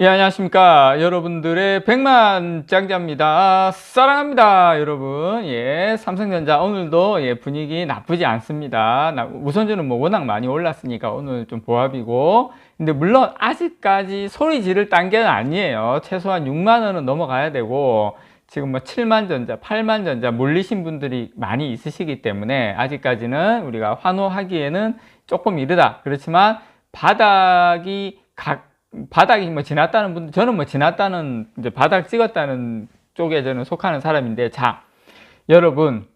예, 안녕하십니까. 여러분들의 백만장자입니다. 사랑합니다, 여러분. 예, 삼성전자 오늘도 예, 분위기 나쁘지 않습니다. 나- 우선주는 뭐 워낙 많이 올랐으니까 오늘 좀 보합이고. 근데 물론 아직까지 소리 지를 단계는 아니에요. 최소한 6만원은 넘어가야 되고, 지금 뭐 7만 전자, 8만 전자 몰리신 분들이 많이 있으시기 때문에 아직까지는 우리가 환호하기에는 조금 이르다. 그렇지만 바닥이 각 바닥이 뭐 지났다는 분들 저는 뭐 지났다는 이제 바닥 찍었다는 쪽에 저는 속하는 사람인데 자 여러분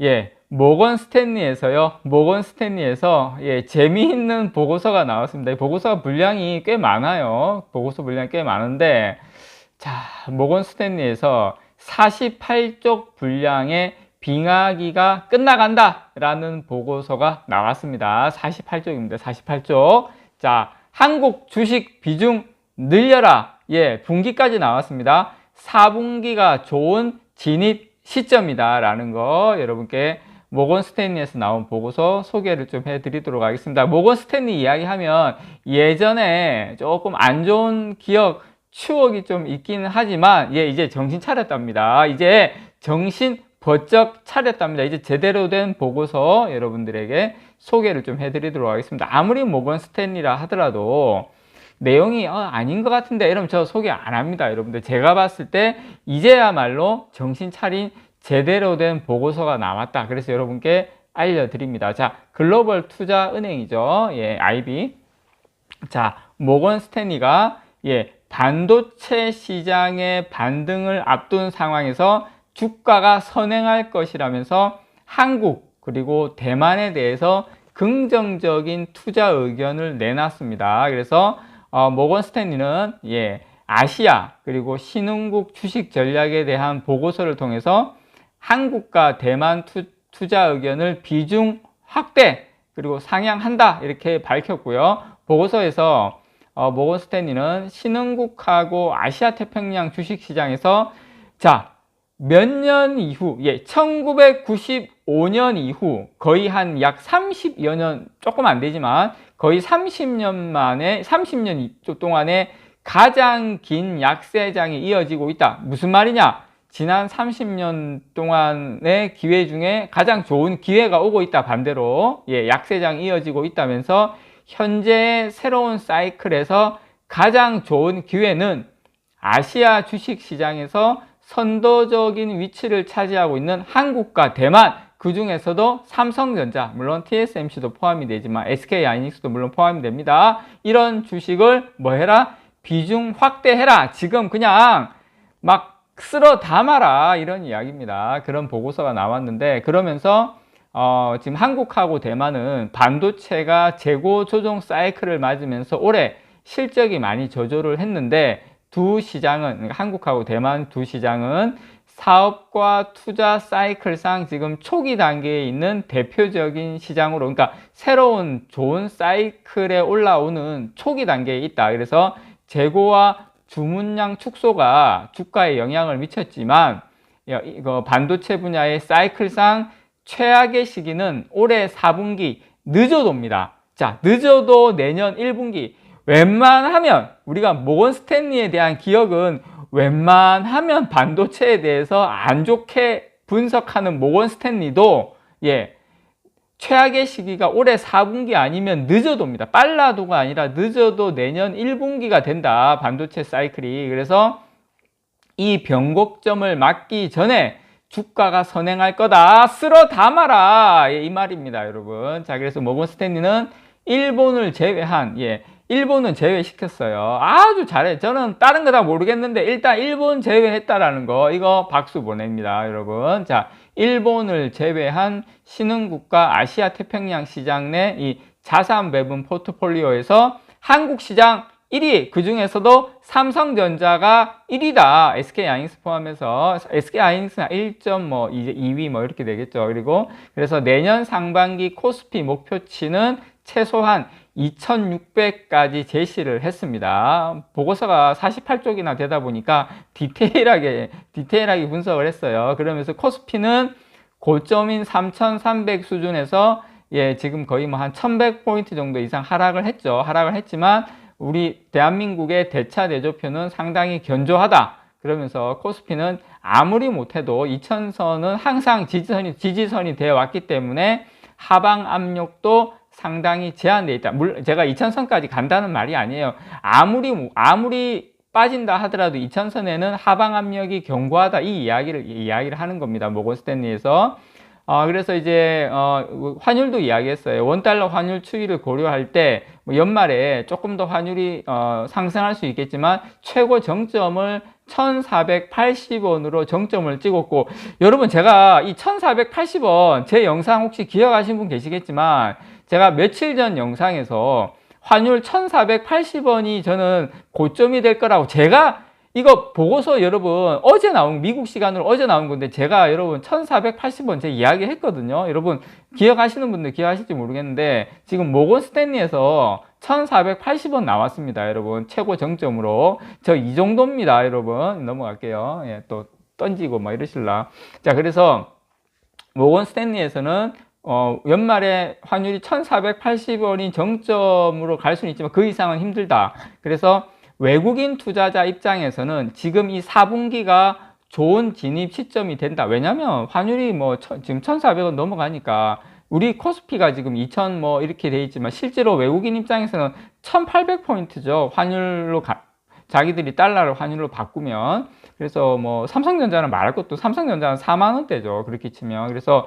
예 모건 스탠리에서요 모건 스탠리에서 예 재미있는 보고서가 나왔습니다. 이 보고서가 분량이 꽤 많아요. 보고서 분량이 꽤 많은데 자 모건 스탠리에서 48쪽 분량의 빙하기가 끝나간다 라는 보고서가 나왔습니다. 48쪽입니다. 48쪽. 자 한국 주식 비중 늘려라. 예, 분기까지 나왔습니다. 4분기가 좋은 진입 시점이다. 라는 거 여러분께 모건 스탠리에서 나온 보고서 소개를 좀 해드리도록 하겠습니다. 모건 스탠리 이야기하면 예전에 조금 안 좋은 기억, 추억이 좀 있기는 하지만, 예, 이제 정신 차렸답니다. 이제 정신 번쩍 차렸답니다. 이제 제대로 된 보고서 여러분들에게 소개를 좀 해드리도록 하겠습니다. 아무리 모건 스탠리라 하더라도 내용이 어, 아닌 것 같은데 이러면 저 소개 안 합니다. 여러분들 제가 봤을 때 이제야말로 정신 차린 제대로 된 보고서가 나왔다. 그래서 여러분께 알려드립니다. 자, 글로벌 투자 은행이죠. 예, IB. 자, 모건 스탠리가 예, 반도체 시장의 반등을 앞둔 상황에서 주가가 선행할 것이라면서 한국 그리고 대만에 대해서 긍정적인 투자 의견을 내놨습니다. 그래서 어, 모건 스탠리는 예, 아시아 그리고 신흥국 주식 전략에 대한 보고서를 통해서 한국과 대만 투, 투자 의견을 비중 확대 그리고 상향한다 이렇게 밝혔고요. 보고서에서 어, 모건 스탠리는 신흥국하고 아시아 태평양 주식 시장에서 자 몇 년 이후, 예, 1995년 이후 거의 한 약 30여 년, 조금 안 되지만 거의 30년 만에, 30년 동안에 가장 긴 약세장이 이어지고 있다. 무슨 말이냐? 지난 30년 동안의 기회 중에 가장 좋은 기회가 오고 있다. 반대로, 예, 약세장이 이어지고 있다면서 현재의 새로운 사이클에서 가장 좋은 기회는 아시아 주식 시장에서 선도적인 위치를 차지하고 있는 한국과 대만 그 중에서도 삼성전자 물론 TSMC도 포함이 되지만 SK 하이닉스도 물론 포함이 됩니다. 이런 주식을 뭐 해라 비중 확대해라 지금 그냥 막 쓸어 담아라 이런 이야기입니다. 그런 보고서가 나왔는데 그러면서 어, 지금 한국하고 대만은 반도체가 재고 조정 사이클을 맞으면서 올해 실적이 많이 저조를 했는데 두 시장은 그러니까 한국하고 대만 두 시장은 사업과 투자 사이클상 지금 초기 단계에 있는 대표적인 시장으로 그러니까 새로운 좋은 사이클에 올라오는 초기 단계에 있다. 그래서 재고와 주문량 축소가 주가에 영향을 미쳤지만 이거 반도체 분야의 사이클상 최악의 시기는 올해 4분기 늦어도입니다. 자, 늦어도 내년 1분기 웬만하면 우리가 모건 스탠리에 대한 기억은 웬만하면 반도체에 대해서 안 좋게 분석하는 모건 스탠리도 예 최악의 시기가 올해 4분기 아니면 늦어도입니다. 빨라도가 아니라 늦어도 내년 1분기가 된다. 반도체 사이클이. 그래서 이 변곡점을 맞기 전에 주가가 선행할 거다. 쓸어 담아라. 예, 이 말입니다, 여러분. 자, 그래서 모건 스탠리는 일본을 제외한 예, 일본은 제외시켰어요. 아주 잘해. 저는 다른 거 다 모르겠는데 일단 일본 제외했다라는 거 이거 박수 보냅니다, 여러분. 자, 일본을 제외한 신흥국가 아시아 태평양 시장 내 이 자산 배분 포트폴리오에서 한국 시장 1위, 그 중에서도 삼성전자가 1위다. SK 하이닉스 포함해서 SK 하이닉스는 1점 뭐 이제 2위 뭐 이렇게 되겠죠. 그리고 그래서 내년 상반기 코스피 목표치는 최소한 2600까지 제시를 했습니다. 보고서가 48쪽이나 되다 보니까 디테일하게, 디테일하게 분석을 했어요. 그러면서 코스피는 고점인 3300 수준에서 예, 지금 거의 뭐 한 1100포인트 정도 이상 하락을 했죠. 하락을 했지만 우리 대한민국의 대차 대조표는 상당히 견조하다. 그러면서 코스피는 아무리 못해도 2000선은 항상 지지선이, 지지선이 되어 왔기 때문에 하방 압력도 상당히 제한되어 있다. 물, 제가 2000선까지 간다는 말이 아니에요. 아무리, 아무리 빠진다 하더라도 2000선에는 하방 압력이 견고하다. 이 이야기를, 이 이야기를 하는 겁니다. 모건 스탠리에서. 어, 그래서 이제, 어, 환율도 이야기했어요. 원달러 환율 추이를 고려할 때, 뭐 연말에 조금 더 환율이, 어, 상승할 수 있겠지만, 최고 정점을 1480원으로 정점을 찍었고, 여러분, 제가 이 1480원, 제 영상 혹시 기억하신 분 계시겠지만, 제가 며칠 전 영상에서 환율 1480원이 저는 고점이 될 거라고 제가 이거 보고서 여러분 어제 나온 미국 시간으로 어제 나온 건데 제가 여러분 1480원 제 이야기 했거든요. 여러분 기억하시는 분들 기억하실지 모르겠는데 지금 모건 스탠리에서 1480원 나왔습니다. 여러분 최고 정점으로 저 이 정도입니다. 여러분 넘어갈게요. 예, 또 던지고 막 이러실라. 자 그래서 모건 스탠리에서는 어, 연말에 환율이 1480원이 정점으로 갈 수는 있지만 그 이상은 힘들다. 그래서 외국인 투자자 입장에서는 지금 이 4분기가 좋은 진입 시점이 된다. 왜냐면 환율이 뭐 천- 지금 1,400원 넘어가니까 우리 코스피가 지금 2,000 뭐 이렇게 돼 있지만 실제로 외국인 입장에서는 1,800포인트죠. 환율로 가, 자기들이 달러를 환율로 바꾸면 그래서 뭐 삼성전자는 말할 것도 삼성전자는 4만 원대죠. 그렇게 치면 그래서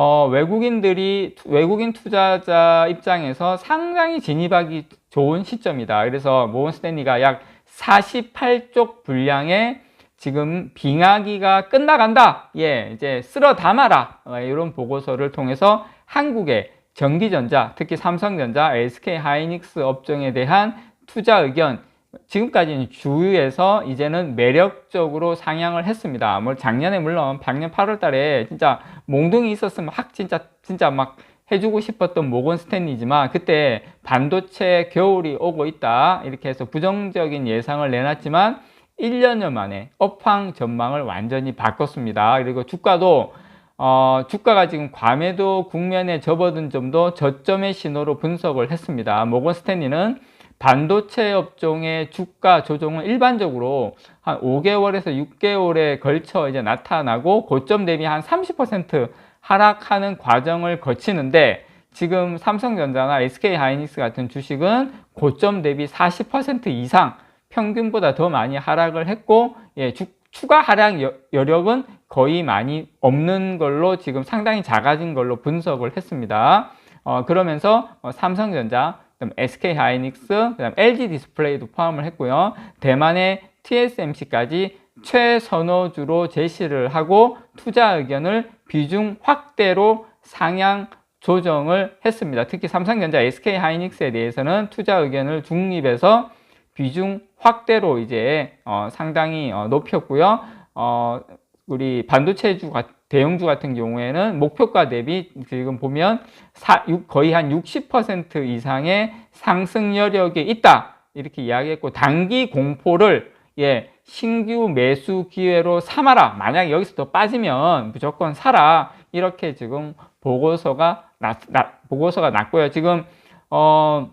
어, 외국인들이 투- 외국인 투자자 입장에서 상당히 진입하기 좋은 시점이다. 그래서 모건 스탠리가 약 48쪽 분량의 지금 빙하기가 끝나간다. 예, 이제 쓸어 담아라. 어, 이런 보고서를 통해서 한국의 전기전자, 특히 삼성전자, SK 하이닉스 업종에 대한 투자 의견 지금까지는 주위에서 이제는 매력적으로 상향을 했습니다. 뭐 작년에 물론 작년 8월 달에 진짜 몽둥이 있었으면 확 진짜 진짜 막 해주고 싶었던 모건 스탠리지만 그때 반도체 겨울이 오고 있다 이렇게 해서 부정적인 예상을 내놨지만 1년여 만에 업황 전망을 완전히 바꿨습니다. 그리고 주가도 어, 주가가 지금 과매도 국면에 접어든 점도 저점의 신호로 분석을 했습니다. 모건 스탠리는 반도체 업종의 주가 조정은 일반적으로 한 5개월에서 6개월에 걸쳐 이제 나타나고 고점 대비 한 30% 하락하는 과정을 거치는데 지금 삼성전자나 SK 하이닉스 같은 주식은 고점 대비 40% 이상 평균보다 더 많이 하락을 했고 예, 주, 추가 하락 여, 여력은 거의 많이 없는 걸로 지금 상당히 작아진 걸로 분석을 했습니다. 어, 그러면서 어, 삼성전자, 그다음 SK 하이닉스, 그다음 LG 디스플레이도 포함을 했고요. 대만의 TSMC까지 최선호주로 제시를 하고 투자 의견을 비중 확대로 상향 조정을 했습니다. 특히 삼성전자, SK 하이닉스에 대해서는 투자 의견을 중립에서 비중 확대로 이제 어, 상당히 어, 높였고요. 어, 우리 반도체주 같- 대형주 같은 경우에는 목표가 대비 지금 보면 사- 육- 거의 한 60% 이상의 상승 여력이 있다. 이렇게 이야기했고 단기 공포를 예 신규 매수 기회로 삼아라. 만약 여기서 더 빠지면 무조건 사라. 이렇게 지금 보고서가 나, 나- 보고서가 났고요. 지금 어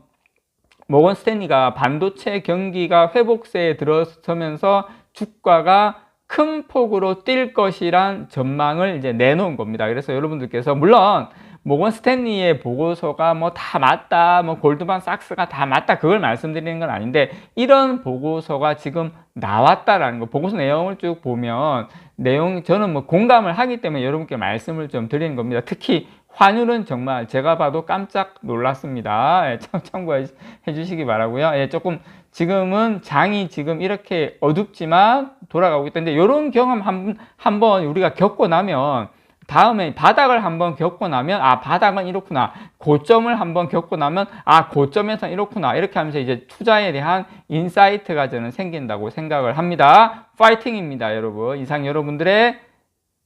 모건 스탠리가 반도체 경기가 회복세에 들어서면서 주가가 큰 폭으로 뛸 것이란 전망을 이제 내놓은 겁니다. 그래서 여러분들께서 물론 모건 스탠리의 보고서가 뭐 다 맞다, 뭐 골드만 삭스가 다 맞다 그걸 말씀드리는 건 아닌데 이런 보고서가 지금 나왔다라는 거 보고서 내용을 쭉 보면 내용 저는 뭐 공감을 하기 때문에 여러분께 말씀을 좀 드리는 겁니다. 특히 환율은 정말 제가 봐도 깜짝 놀랐습니다. 예, 참 참고해 주시기 바라고요. 예, 조금 지금은 장이 지금 이렇게 어둡지만 돌아가고 있다는데 이런 경험 한, 한번 우리가 겪고 나면 다음에 바닥을 한번 겪고 나면 아 바닥은 이렇구나. 고점을 한번 겪고 나면 아 고점에서 이렇구나. 이렇게 하면서 이제 투자에 대한 인사이트가 저는 생긴다고 생각을 합니다. 파이팅입니다 여러분. 이상 여러분들의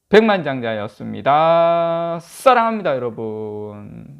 백만장자였습니다. 사랑합니다 여러분